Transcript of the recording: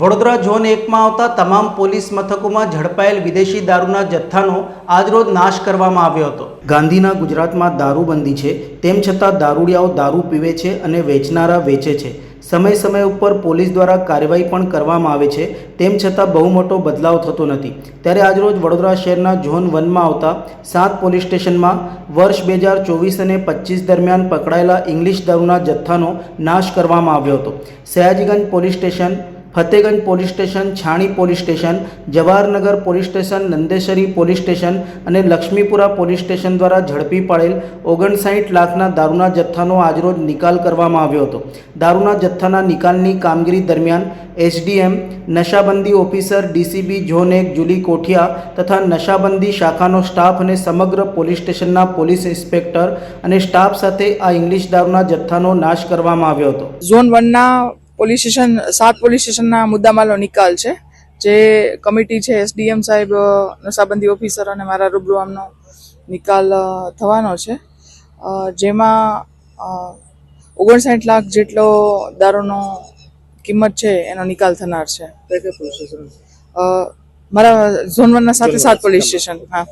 Vadodara zone એકમાં આવતા તમામ પોલીસ મથકોમાં ઝડપાયેલ વિદેશી દારૂના જથ્થાનો આજરોજ નાશ કરવામાં આવ્યો હતો. ગાંધીના ગુજરાતમાં દારૂબંધી છે, તેમ છતાં દારૂડિયાઓ દારૂ પીવે છે અને વેચનારા વેચે છે. સમય સમય ઉપર પોલીસ દ્વારા કાર્યવાહી પણ કરવામાં આવે છે. તેમ છતાં બહુ મોટો બદલાવ થતો નથી. ત્યારે આજરોજ વડોદરા શહેરના ઝોન વનમાં આવતા સાત પોલીસ સ્ટેશનમાં વર્ષ બે હજાર ચોવીસ અને પચીસ દરમિયાન પકડાયેલા ઇંગ્લિશ દારૂના જથ્થાનો નાશ કરવામાં આવ્યો હતો. Sayajiganj police station Fatehganj police station, Chhani police station, Jawaharnagar police station Nandeshwari police station અને લક્ષ્મીપુરા પોલીસ સ્ટેશન દ્વારા ઝડપી પાડેલ ઓગણસાઠ લાખના દારૂના જથ્થાનો આજરોજ નિકાલ કરવામાં આવ્યો હતો. દારૂના જથ્થાના નિકાલની કામગીરી દરમિયાન એસડીએમ, નશાબંધી ઓફિસર ડીસીબી ઝોન એક જુલી કોઠિયા તથા નશાબંધી શાખાનો સ્ટાફ અને સમગ્ર પોલીસ સ્ટેશનના પોલીસ ઇન્સ્પેક્ટર અને સ્ટાફ સાથે આ ઇંગ્લિશ દારૂના જથ્થાનો નાશ કરવામાં આવ્યો હતો. ઝોન વનના પોલીસ સ્ટેશન સાત પોલીસ સ્ટેશનના મુદ્દામાલનો નિકાલ છે જે કમિટી છે એસડીએમ સાહેબ નશાબંધી ઓફિસર અને મારા રૂબરૂ આમનો નિકાલ થવાનો છે. જેમાં ઓગણસાઠ લાખ જેટલો દારૂનો કિંમત છે એનો નિકાલ થનાર છે. મારા ઝોન વનના સાથે સાત પોલીસ સ્ટેશન હા.